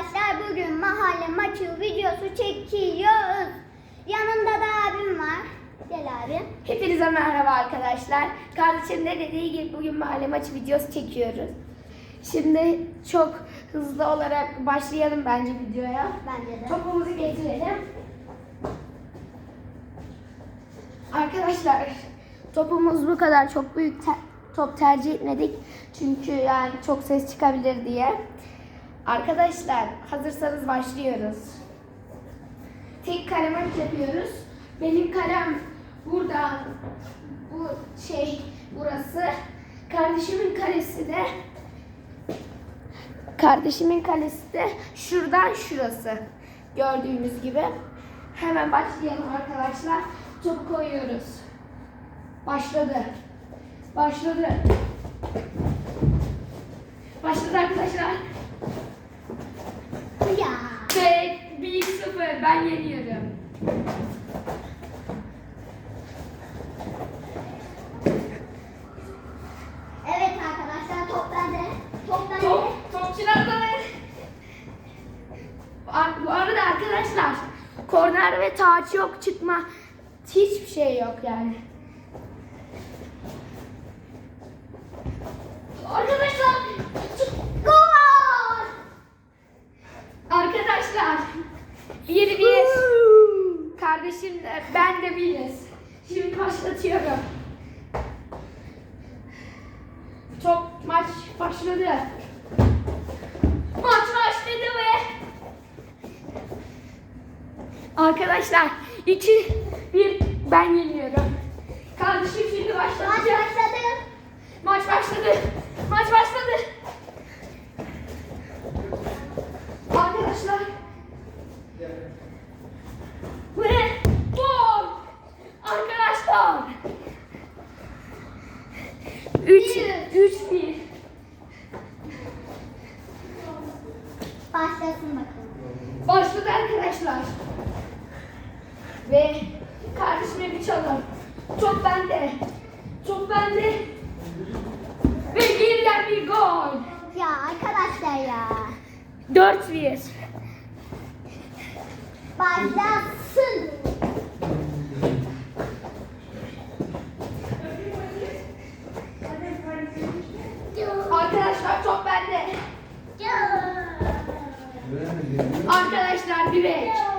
arkadaşlar bugün mahalle maçı videosu çekiyoruz. Yanımda da abim var. Gel abi. Hepinize merhaba arkadaşlar. Kardeşim de dediği gibi bugün mahalle maçı videosu çekiyoruz. Şimdi çok hızlı olarak başlayalım bence videoya. Bence de. Topumuzu getirelim. Arkadaşlar topumuz bu kadar çok büyük te- top tercih etmedik. Çünkü yani çok ses çıkabilir diye. Arkadaşlar hazırsanız başlıyoruz. Tek kalem yapıyoruz. Benim kalem burada. Bu şey burası. Kardeşimin kalesi de Kardeşimin kalesi de şuradan şurası. Gördüğünüz gibi. Hemen başlayalım arkadaşlar. Topu koyuyoruz. Başladı. Başladı arkadaşlar. Ya. Ve 1-0 ben yeniyorum. Evet arkadaşlar top bende. Top bende. Top, topçularda Bu arada arkadaşlar korner ve taç yok çıkma hiçbir şey yok yani. Arkadaşlar Gol! arkadaşlar bir bir kardeşim de ben de biriz. Şimdi başlatıyorum. Top maç başladı. Maç başladı ve Arkadaşlar 2 1 ben yeniyorum. Kardeşim şimdi Maç başlatacak. başladı. Maç başladı. Maç başladı. Arkadaşlar. Ve gol. Arkadaşlar. 3 3 1 Başlasın bakalım. Başladı arkadaşlar. Ve kardeşime bir çalım. Top bende. Top bende. Ve yeniden bir gol. Ya arkadaşlar ya. 4-1. Başlasın. Arkadaşlar bir beş.